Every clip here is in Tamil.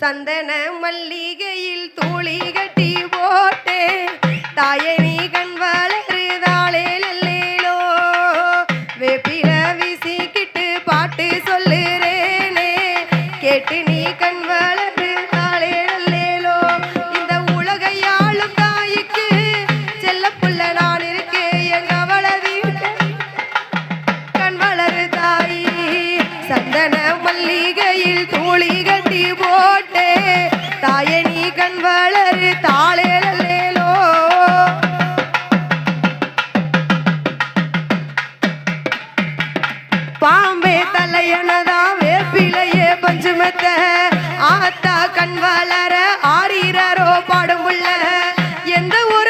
சந்தன மல்லிகையில் தூளி கட்டி போட்டே தாயே நீ கண் வளருதாளே லல்லேலோ. வேப்பில வீசிக்கிட்டு பாட்டு சொல்லுறேனே கேட்டு நீ கண் வள சந்தன மல்லிகையில் தூளி கட்டி போட்டே தாயணி நீ கண் வளரு தாளேலேலோ பாம்பே தலையனதா வேப்பிலையே பஞ்சுமத்த. ஆத்தா கண் வளர ஆறீரோ பாடும் உள்ள. எந்த ஒரு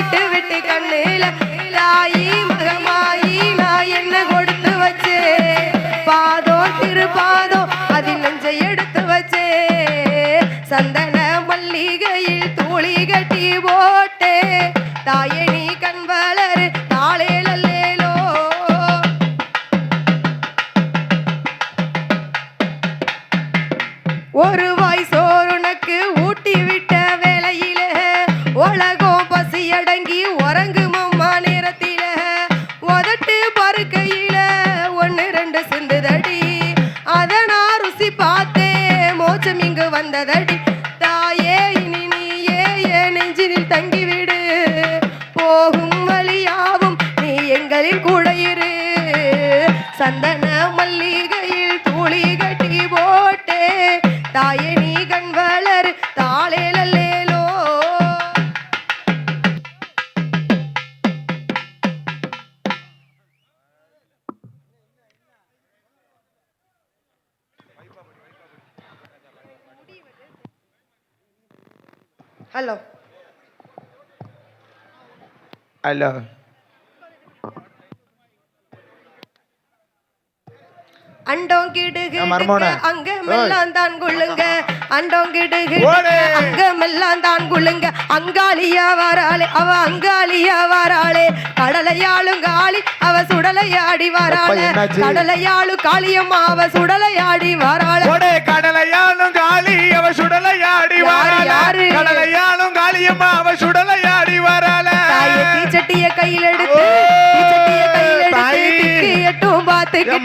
விட்டு விட்டு கண்ணில தாயி மகமாயி நான் என்ன கொடுத்து வச்சே? பாதம் திருப்பாதம் அதில் நெஞ்சை எடுத்து வச்சே. சந்தன மல்லிகையில் தூளி கட்டி போட்டே. தாயணி நான் இங்கு வந்ததடி. தாயே இனி நீயே என் நெஞ்சினில் தங்கிவிடு. போகும் வழியாவும் நீ எங்களில் கூட இரு. சந்தன மல்லிகையில் தூளி கட்டி போட்டே. தாயே நீ கண் வளர். தாளேலல்ல હલો હલો அண்டோம் கிடுகு ஆ, மர்மோனே. அங்க மெல்லாம் தான் குள்ளுங்க அண்டோம் கிடுகு ஓடு. அங்க மெல்லாம் தான் குள்ளுங்க அங்காளியா வாராளே அவ அங்காளியா வாராளே. கடலையாளும் காளி அவ சுடலையாடி வாராளே? கடலையாளு காளியம்மா அவ சுடலையாடி வாராளே. கடலையாளும் காளி அவ சுடலையாடி யாரு? கடலையாளும் காளியம்மா அவ சுடலையாடி வரால தாயே தீச்சட்டிய கையில் எடுத்து ஓ, தீச்சட்டிய கையில் எடுத்து எட்டும் பார்த்துக்கிட்டு.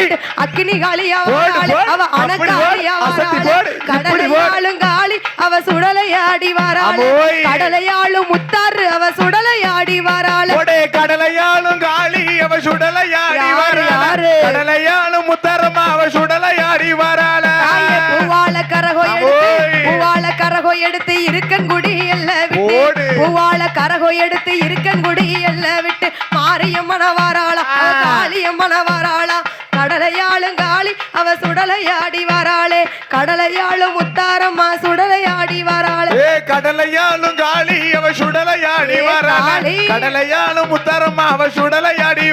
எட்டும் பார்த்துக்கிட்டு ஐ. அக்கினி காளியா போடு, வாராளே போடு. அவ அப்படி அணக்காளியா போடு. அசத்தி வாராளே போடு. இப்படி போடு. கடலையாளும் காளி அவ சுடலையாடி வாராளே. கடலையாளும் முத்தாறு அவ சுடலையாடி வாராளே கடலையாளும் காளி அவ சுடலையாடி யாரு? கடலையாளும் முத்தரமா அவ சுடலையாடி வரால தாயே பூவால கரகோ எடுத்து. பூவால கரகோ எடுத்து இருக்கன்குடி எல்லாம் விட்டு ஓடு. பூவால கரகோ எடுத்து இருக்கன்குடி எல்லாம் விட்டு மாரியம்மன வாராளா அவ காளியம்மன வாராளா கடலையாளும் காளி அவ சுடலையாடி வாராளே. கடலையாளும் முத்தாரம்மா சுடலையாடி வாராளே. ஏ கடலையாளும் காளி அவ சுடலையாடி காளி. கடலையாளும் முத்தரமா அவ சுடலையாடி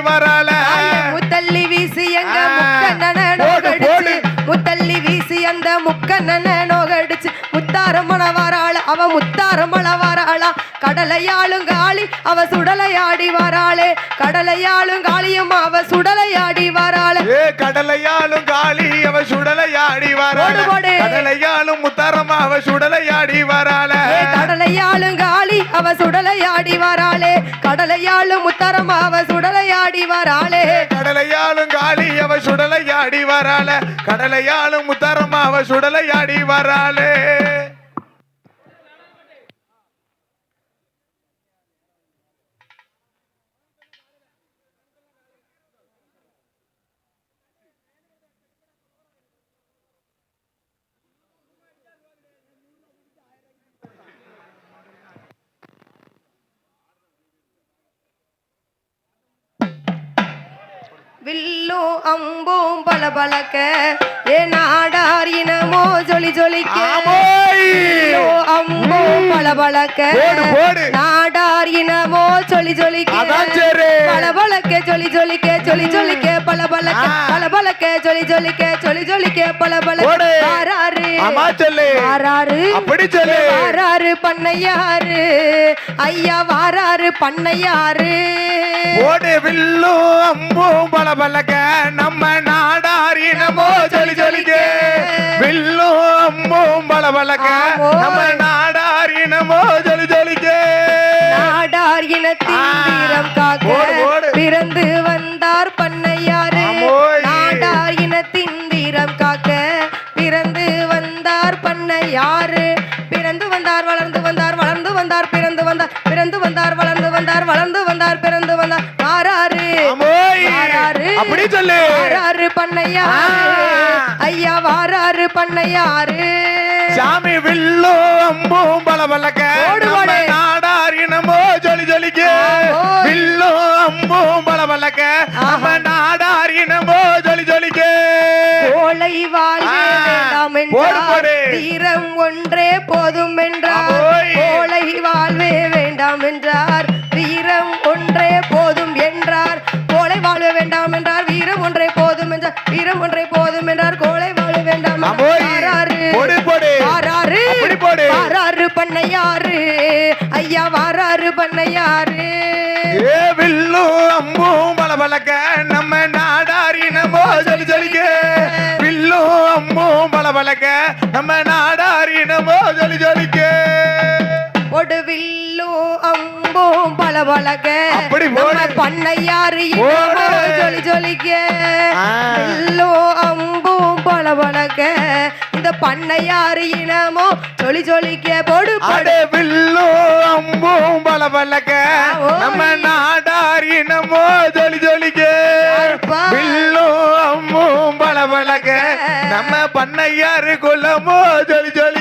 தாயே முத்தள்ளி வீசி எங்க. முக்கண்ணன. முத்தள்ளி வீசி அந்த முக்கண்ணன நோகடிச்சு. முத்தாரம்மன வாராள. அவ முத்தாரம்மன வாராளா. கடலையாளும் காளி அவ சுடலையாடி வாராளே. கடலையாளும் காளியும் அவ சுடலையாடி வாராளே. கடலையாளும் காளி அவ சுடலையாடி போடு. கடலையாளும் முத்தரமா அவ சுடலையாடி வரால ஏ கடலையாளும் காளி அவ சுடலையாடி வாராளே. கடலையாளும் முத்தாரம் அவ சுடலையாடி வாராளே. கடலையாளும் காளி அவ சுடலையாடி வரால கடலையாளும் முத்தரமா அவ சுடலையாடி வராலே வில்லும் அம்பும் பளபளக்க ஏ நாடார் இனமோ ஜொலி ஜொலிக்க அம்பும் போடு, போடு. நாடார் இனமோ ஜொலி ஜொலிக்க சரி. பளபளக்க ஜொலி ஜொலிக்க ஜொலி ஜொலிக்க பளபளக்க ஆ. பளபளக்க ஜொலி ஜொலிக்க ஜொலி ஜொலிக்க. வாராரு ஆமா சொல்லு. வாராரு அப்படி சொல்லு. வாராரு பண்ணையாரு ஐயா வாராரு பண்ணையாரு ஓடு வில்லும் அம்பும் பல பலக்க நம்ம நாடாரினமோ ஜொலி ஜொலிக்க வில்லும் அம்பும் பல பலக்க. நம்ம நாடாரினமோ ஜொலி ஜொலிக்க நாடார் இனத்தின். வீரம் காக்க. பிறந்து வந்தார் பண்ணையாரு. நாடார் இனத்தின் வீரம் காக்க பிறந்து வந்தார் பண்ணையாரு பிறந்து வந்தார் வளர்ந்து வந்தார் வளர்ந்து வந்தார் பிறந்து வந்தார் பிறந்து வந்தார் வளர்ந்து சொல்லு வாராரு பண்ணையாரு. ஐயா வாராரு பண்ணையாரு சாமி வில்லும் அம்பும் பல பலக்க போடு. நாடாரினமோ ஜொலி ஜொலிக்க. வில்லும் அம்பும் பல பலக்க நம்ம ஆஹா. நாடாரினமோ ஜொலி ஜொலிக்க கோளை வாழ்வே. வீரம் ஒன்றே போதும் என்றார். கோளை வாழ்வே வேண்டாம் என்றார் வீரம் ஒன்றே போதும் என்றார் வீரம் ஒன்றே போதும் என்றார். கோளை வாழ்வே வேண்டாம். அப்படி போடு. வாராரு பண்ணையாரு ஐயா வாராரு பண்ணையாரு ஏ வில்லும் அம்பும் பல பலக்க நம்ம நாடாரினமோ ஜொலி ஜொலிக்க. வில்லும் அம்பும் நம்ம நாடாரினமோ ஜொலி ஜொலிக்க. ஒடுவில்லும் அப்படி நம்ம போடு. பண்ணையாரு போடு. ஜொலிக்க ஆ. வில்லும் அம்பும் பல பலக இந்த பண்ணையாரு இனமோ ஜொலி ஜொலிக்க பொடு அடே வில்லும் அம்பும் பல ஓய். நம்ம அம்பும் பல பலக்க நம்ம பண்ணையாரு குலமோ ஜொலி ஜொலிக்க